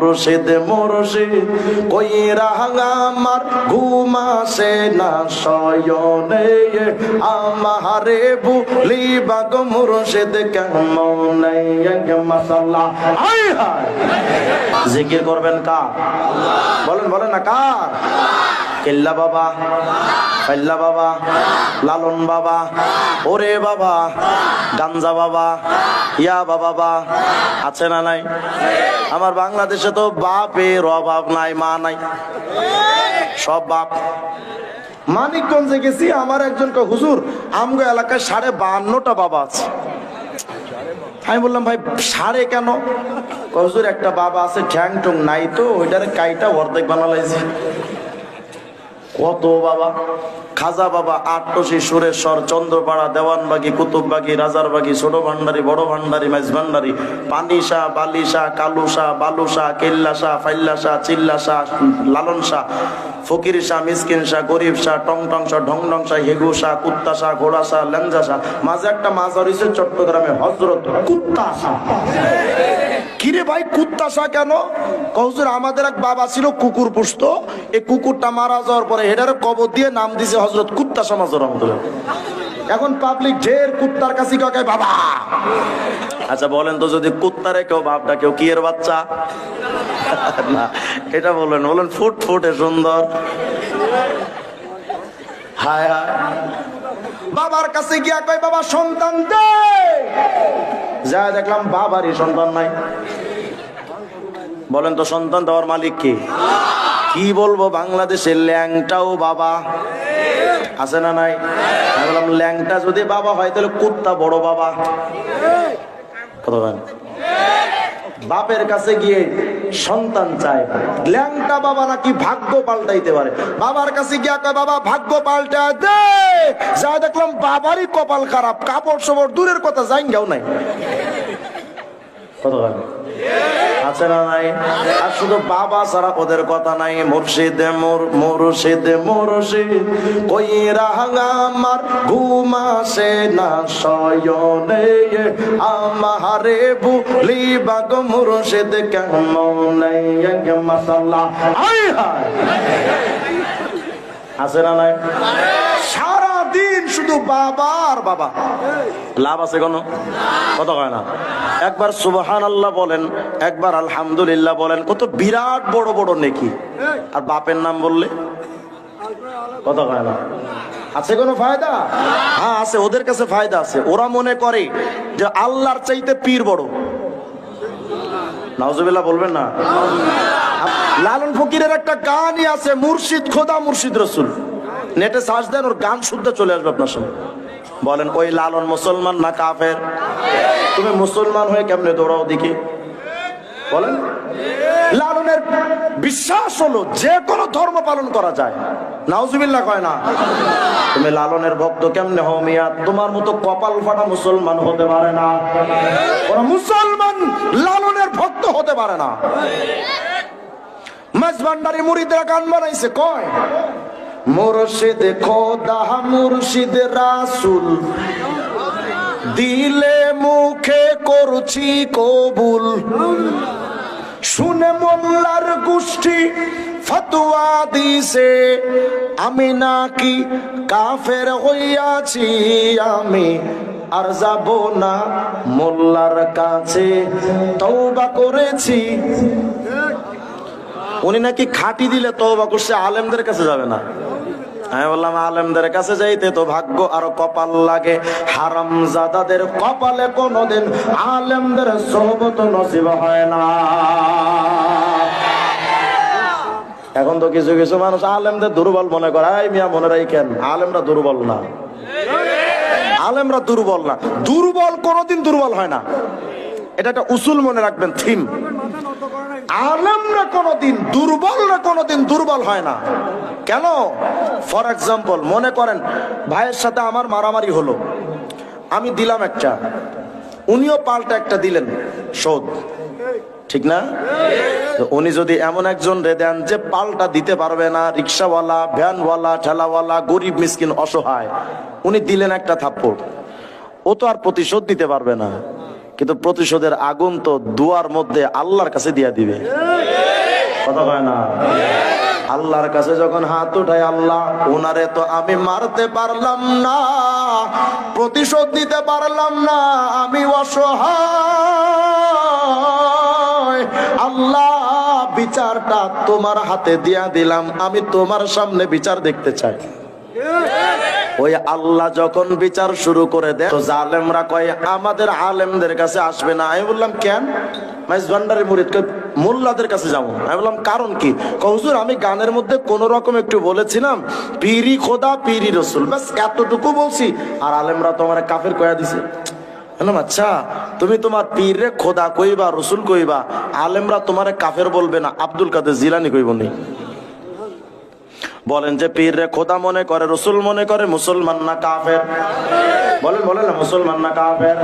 মুর্শিদ মুর্শিদ কই রাঙা আমার ঘুমাসে না, শয়নে আমারে ভুলি বাগ মুর্শিদ, কেমন হায় জিকির করবেন কার? বলেন বলেন না, কার? কেল্লা বাবা কাল্লা বাবা, লালন বাবা, ওরে বাবা, গাঞ্জা বাবা ইয়া বাবা, বা। আছে না নাই? আমার বাংলাদেশে তো বাপের অভাব নাই, মা নাই। সব বাপ। মানিকগঞ্জে গেছি, আমার একজন হুজুর, আমগো এলাকায় সাড়ে বাহান্নটা বাবা আছে। আমি বললাম, ভাই, সাড়ে কেন? হুজুর, একটা বাবা আছে ঠ্যাং টুং নাই তো, ওইটার কাইটা অর্ধেক বানালাইছে। কত বাবা? খাজা বাবা আটটসি সুরেশ্বর, চন্দ্রপাড়া, দেওয়ানবাগি, কুতুববাগি, রাজারবাগি, ছোট ভান্ডারি, বড় ভান্ডারি মাইজ ভান্ডারি, পানিশা, বালিশা, কালুশা, বালুশা, কেল্লাশা, ফাইল্লাশা, চিল্লাশা লালন শাহ ফকির শাহ মিসকিন শাহ টং টং ঢং ঢং শাহ হেগু শাহ কুত্তা মাঝে একটা মাছ হরিছে চট্টগ্রামে, হজরত। কুত্তা কিরে ভাই, কুত্তা শাহ কেন? কৌজুর আমাদের এক বাবা ছিল কুকুর পুষতো। এই কুকুরটা মারা যাওয়ার পরে হেডারে কবর দিয়ে নাম দিছে হজরত কুত্তা সমাজ রহমতুল্লাহ। এখন পাবলিক ঢের কুত্তার কাছে কাকে বাবা! আচ্ছা বলেন তো যদি কুত্তারে কেউ, বাপটা কেউ, কি এর বাচ্চা? না, এটা বলেন বলেন ফুট ফুটে সুন্দর। হায় হায়। বাবার কাছে গিয়া কয়, বাবা, সন্তান দে! যা দেখলাম বাবারই সন্তান নাই। বলেন তো সন্তান দেওয়ার মালিক কি? কি বলব বাংলাদেশের ল্যাংটাও বাবা। আছে না নাই? আমি বললাম, ল্যাংটা যদি বাবা হয়, তাহলে কুত্তা বড় বাবা। বাপের কাছে গিয়ে সন্তান চায়। ল্যাংটা বাবা নাকি ভাগ্য পাল্টাইতে পারে? বাবার কাছে গিয়া কয়, বাবা, ভাগ্য পাল্টা দে। যা দেখলাম, বাবারই কপাল খারাপ। কাপড় সবর দূরের কথা যাই যাও নাই বলেন? আছে না নাই? আর শুধু বাবা ছাড়া ওদের কথা নাই। মুর্শিদে, মোর, মুর্শিদ মুর্শিদ কই আমার ঘুমাসে না শয়নে। আমারে ভুলি বাগ মুর্শিদ কেমন? মাসাল্লাহ আছে না নাই? বাবা আর বাবা। লাভ আছে কোনো? কত কয় না? একবার সুবহান আল্লাহ বলেন একবার আলহামদুলিল্লাহ বলেন কত বিরাট বড় বড় নেকি। আর বাপের নাম বললে? কত কয় না? আছে কোনো ফায়দা? হ্যাঁ আছে ওদের কাছে ফায়দা আছে। ওরা মনে করে যে আল্লাহর চাইতে পীর বড়। নাউজুবিল্লাহ বলবেন না? লালন ফকিরের একটা গানই আছে মুর্শিদ খোদা মুর্শিদ রসুল। নেটে সার্চ দেন, ওর গান শুদ্ধ চলে আসবে আপনার সামনে। বলেন, ওই লালন মুসলমান না কাফের? তুমি মুসলমান হয়ে কেমনে দৌড়াও দেখি? বলেন, লালনের বিশ্বাস হলো যে কোনো ধর্ম পালন করা যায়। নাউজুবিল্লাহ কয় না। তুমি লালনের ভক্ত কেমনে হও মিয়া? তোমার মতো কপাল ফাটা মুসলমান হতে পারে না। ওরা মুসলমান লালনের ভক্ত হতে পারে না। মাঝবান্ডারি মুড়িদের গান বানাইছে, কয়? মুর্শিদ খোদা, মুর্শিদ রাসুল। দিলে মুখে করছি কবুল। শুনে মোল্লার গোষ্ঠী ফতুয়া দিছে, আমি নাকি কাফের হইয়াছি আমি। আর যাব না মোল্লার কাছে, তওবা করেছি। উনি নাকি খাটি দিলে তওবা করছে, আলেমদের কাছে যাবে না। আমি বললাম, আলেমদের কাছে যাইতে তো ভাগ্য আর কপাল লাগে। হারাম জাদাদের কপালে কোনোদিন আলেমদের সোহবত নসিব হয় না। এখন তো কিছু কিছু মানুষ আলেমদের দুর্বল মনে করে এই মিয়া, মনে রাখেন, আলেমরা দুর্বল না। আলেমরা দুর্বল না। দুর্বল কোনোদিন দুর্বল হয় না। এটা একটা উসুল মনে রাখবেন, থিম। আলেমরা কোনোদিন দুর্বলরা কোনোদিন দুর্বল হয় না। কেন? ফর এক্সাম্পল মনে করেন, ভাইয়ের সাথে আমার মারামারি হলো। আমি দিলাম একটা। উনিও পাল্টা একটা দিলেন। শোধ। ঠিক না? উনি যদি এমন একজন রে দেন যে পাল্টা দিতে পারবে না, রিক্সাওয়ালা, ভ্যানওয়ালা, ঠেলাওয়ালা, গরিব, মিসকিন, অসহায়, উনি দিলেন একটা থাপ্পড়। ও তো আর প্রতিশোধ দিতে পারবে না। কিন্তু প্রতিশোধের আগুন তো দুয়ার মধ্যে আল্লাহর কাছে দিয়া দিবে। কথা না? আল্লাহর কাছে যখন হাত উঠায় আল্লাহ ওনারে তো আমি মারতে পারলাম না, প্রতিশোধ দিতে পারলাম না, আমি অসহায়। আল্লাহ, বিচারটা তোমার হাতে দিয়া দিলাম, আমি তোমার সামনে বিচার দেখতে চাই। ওই আল্লাহ যখন বিচার শুরু করে দেয় জালেমরা কয়, আমাদের আলেমদের কাছে আসবে না। আমি বললাম, কেন? মোল্লাদের কাছে আমি বললাম, কারণ কি? হুজুর, আমি গানের মধ্যে কোন রকম একটু বলেছিলাম, পিরি খোদা, পিরি রসুল, ব্যাস এতটুকু বলছি। আর আলেমরা তো আমার কাফের কয়া দিছে। আচ্ছা তুমি তোমার পীরে খোদা কইবা, রসুল কইবা, আলেমরা তোমার কাফের বলবে না, আব্দুল কাদের জিলানি কইব নি? বলেন যে পীর রে খোদা মনে করে, রসুল মনে করে, মুসলমান না কাফের? বলেন বলেন, মুসলমান না কাফের?